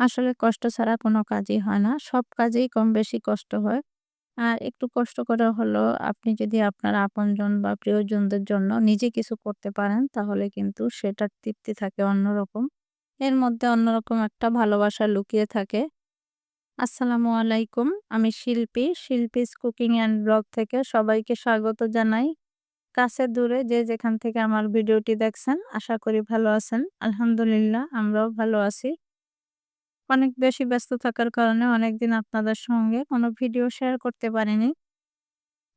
আসলে কষ্ট ছাড়া কোনো কাজই হয় না। সব কাজেই কম বেশি কষ্ট হয়। আর একটু কষ্ট করে হলেও আপনি যদি আপনার আপনজন বা প্রিয়জনদের জন্য নিজে কিছু করতে পারেন, তাহলে কিন্তু সেটার তৃপ্তি থাকে অন্যরকম। এর মধ্যে অন্যরকম একটা ভালোবাসা লুকিয়ে থাকে। আসসালামু আলাইকুম। আমি শিল্পী, শিল্পীস কুকিং অ্যান্ড ব্লগ থেকে সবাইকে স্বাগত জানাই। কাছে দূরে যে যেখান থেকে আমার ভিডিওটি দেখছেন, আশা করি ভালো আছেন। আলহামদুলিল্লাহ আমরাও ভালো আছি। অনেক বেশি ব্যস্ত থাকার কারণে অনেকদিন আপনাদের সঙ্গে কোনো ভিডিও শেয়ার করতে পারিনি।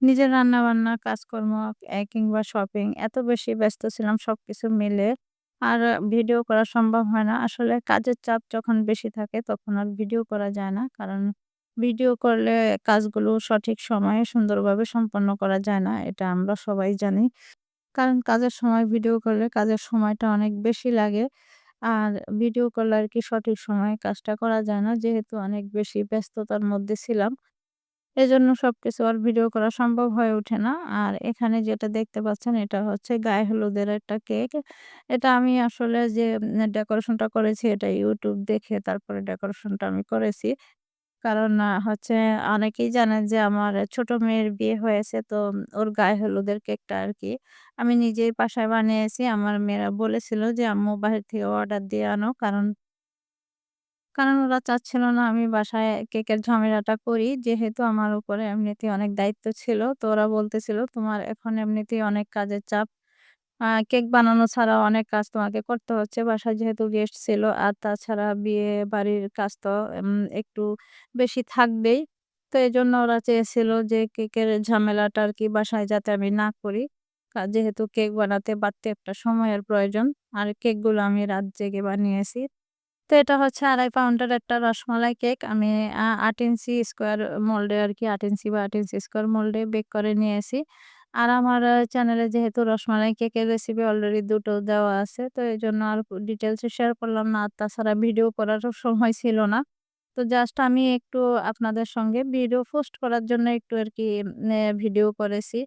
নিজের রান্নাবান্না, কাজকর্ম কিংবা শপিং এত বেশি ব্যস্ত ছিলাম সব কিছু মিলে আর ভিডিও করা সম্ভব হয় না। আসলে কাজের চাপ যখন বেশি থাকে তখন আর ভিডিও করা যায় না। কারণ ভিডিও করলে কাজগুলো সঠিক সময়ে সুন্দরভাবে সম্পন্ন করা যায় না। এটা আমরা সবাই জানি। কারণ কাজের সময় ভিডিও করলে কাজের সময়টা অনেক বেশি লাগে। আর ভিডিও কল আর কি সঠিক সময়ে কাজটা করা যায় না। যেহেতু অনেক বেশি ব্যস্ততার মধ্যে ছিলাম। এজন্য সবকিছু আর ভিডিও করা সম্ভব হয়ে ওঠে না। আর এখানে যেটা দেখতে পাচ্ছেন, এটা হচ্ছে গায়ে হলুদের একটা কেক। এটা আমি আসলে যে ডেকোরেশনটা করেছি, এটা ইউটিউব দেখে তারপরে ডেকোরেশনটা আমি করেছি। কারণ হচ্ছে অনেকেই জানেন যে আমার ছোট মেয়ের বিয়ে হয়েছে তো ওর গায়ে হলুদের কেকটা আর কি আমি নিজেই বাসায় বানিয়েছি। আমার মেয়েরা বলেছিল যে, "আম্মু বাহির থেকে অর্ডার দিয়ে আনো।" কারণ কারণ ওরা চাচ্ছিল না আমি বাসায় কেকের ঝামেলাটা করি। যেহেতু আমার উপরে এমনিতেই অনেক দায়িত্ব ছিল। তো ওরা বলতেছিল, "তোমার এখন এমনিতেই অনেক কাজের চাপ। কেক বানানো ছাড়া অনেক কাজ তোমাকে করতে হচ্ছে। বাসায় যেহেতু গেস্ট ছিল, আর তাছাড়া বিয়ে বাড়ির কাজ তো একটু বেশি থাকবেই।" তো এই জন্য ওরা চেয়েছিল যে কেকের ঝামেলাটা আর কি বাসায় যাতে আমি না করি। যেহেতু কেক বানাতে বাড়তি একটা সময়ের প্রয়োজন। আর কেকগুলো আমি রাত জেগে বানিয়েছি। তো এটা হচ্ছে ২.৫ পাউন্ডের একটা রসমালাই কেক। আমি আট ৮ ইঞ্চি স্কোয়ার মোল্ডে আর কি আট ইঞ্চি বা আট ইঞ্চি স্কোয়ার মোল্ডে বেক করে নিয়েছি। আর আমার চ্যানেলে যেহেতু রসমালাই কেকের রেসিপি অলরেডি দুটো দেওয়া আছে। তো এই জন্য আর ডিটেইলস এ শেয়ার করলাম না। আর তাছাড়া ভিডিও করারও সময় ছিল না। তো জাস্ট আমি একটু আপনাদের সঙ্গে ভিডিও পোস্ট করার জন্য একটু আর কি ভিডিও করেছি।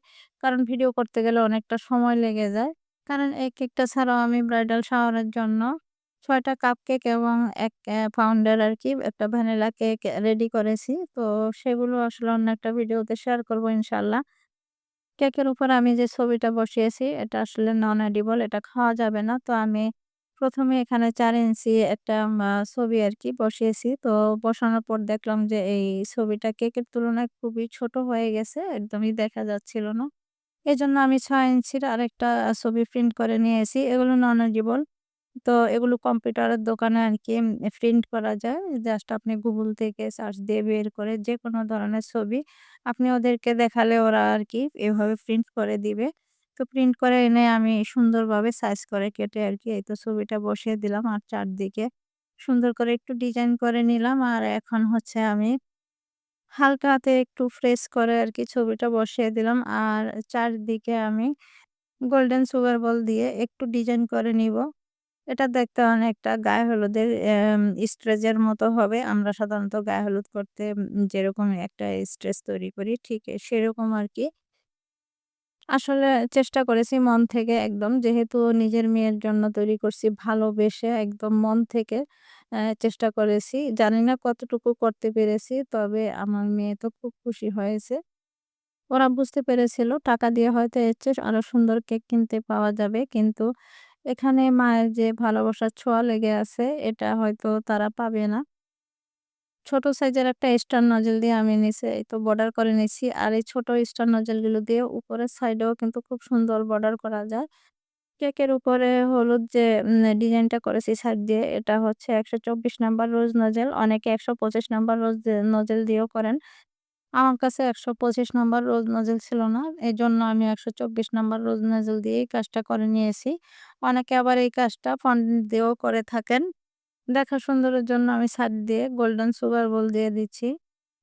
কারণ ভিডিও করতে গেলে অনেকটা সময় লেগে যায়। কারণ এই কেকটা ছাড়াও আমি ব্রাইডাল শাওয়ারের জন্য ছয়টা কাপ কেক এবং ১ অ্যা আর কি, একটা ভ্যানিলা কেক রেডি করেছি। তো সেগুলো আসলে অন্য একটা ভিডিওতে শেয়ার করব ইনশাআল্লাহ। কেকের উপর আমি যে ছবিটা বসিয়েছি, এটা আসলে নন এডিবল এটা খাওয়া যাবে না। তো আমি প্রথমে এখানে চার ইঞ্চি একটা ছবি আর কি বসিয়েছি। তো বসানোর পর দেখলাম যে এই ছবিটা কেকের তুলনায় খুবই ছোট হয়ে গেছে। একদমই দেখা যাচ্ছিল না। এই জন্য আমি ছয় ইঞ্চির আরেকটা ছবি প্রিন্ট করে নিয়েছি। এগুলো নন এডিবল। তো এগুলো কম্পিউটারের দোকানে আর কি প্রিন্ট করা যায়। জাস্ট আপনি গুগল থেকে সার্চ দিয়ে বের করে যে কোনো ধরনের ছবি আপনি ওদেরকে দেখালে ওরা আর কি এভাবে প্রিন্ট করে দিবে। তো প্রিন্ট করে এনে আমি সুন্দরভাবে সাইজ করে কেটে আর কি এই তো ছবিটা বসিয়ে দিলাম। আর চারদিকে সুন্দর করে একটু ডিজাইন করে নিলাম। আর এখন হচ্ছে আমি হালকা হাতে একটু প্রেস করে আর কি ছবিটা বসিয়ে দিলাম। আর চারদিকে আমি গোল্ডেন সুগার বল দিয়ে একটু ডিজাইন করে নিব। এটা দেখতে অনেকটা গায়ে হলুদের, এম, স্ট্রেচের মতো হবে। আমরা সাধারণত গায়ে হলুদ করতে যেরকম একটা স্ট্রেচ তৈরি করি, ঠিক সেরকম আর কি আসলে চেষ্টা করেছি মন থেকে একদম যেহেতু নিজের মেয়ের জন্য তৈরি করছি ভালোবেসে একদম মন থেকে চেষ্টা করেছি। জানি না কতটুকু করতে পেরেছি। তবে আমার মেয়ে তো খুব খুশি হয়েছে। ওরা বুঝতে পেরেছিল, টাকা দিয়ে হয়তো এর চেয়ে আরও সুন্দর কেক কিনতে পাওয়া যাবে। কিন্তু এখানে মায়ের যে ভালোবাসার ছোঁয়া লেগে আছে, এটা হয়তো তারা পাবে না। ছোট সাইজের একটা স্টার নজেল দিয়ে আমি নিচে এই তো বর্ডার করে নিছি। আর এই ছোট স্টার নজেলগুলো দিয়ে উপরের সাইডেও কিন্তু খুব সুন্দর বর্ডার করা যায়। কেকের উপরে হলুদ যে ডিজাইনটা করেছি সাইড দিয়ে, এটা হচ্ছে ১২৪ নাম্বার রোজ নজেল। অনেকে ১২৫ নাম্বার রোজ নজেল দিয়েও করেন। আমার কাছে একশো পঁচিশ নম্বর রোজ নজেল ছিল না। এই জন্য আমি ১২৪ নাম্বার রোজ নজেল এই কাজটা করে নিয়েছি। অনেকে আবার এই কাজটা ফন্ডেন্ট দিয়েও করে থাকেন। দেখা সুন্দরের জন্য আমি ছাদ দিয়ে গোল্ডেন সুগার বোল দিয়ে দিচ্ছি।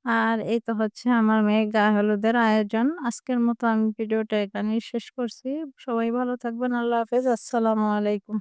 আর এই তো হচ্ছে আমার মেয়ে গায়ে হলুদের আয়োজন। আজকের মতো আমি ভিডিওটা এখানেই শেষ করছি। সবাই ভালো থাকবেন। আল্লাহ হাফেজ। আসসালামু আলাইকুম।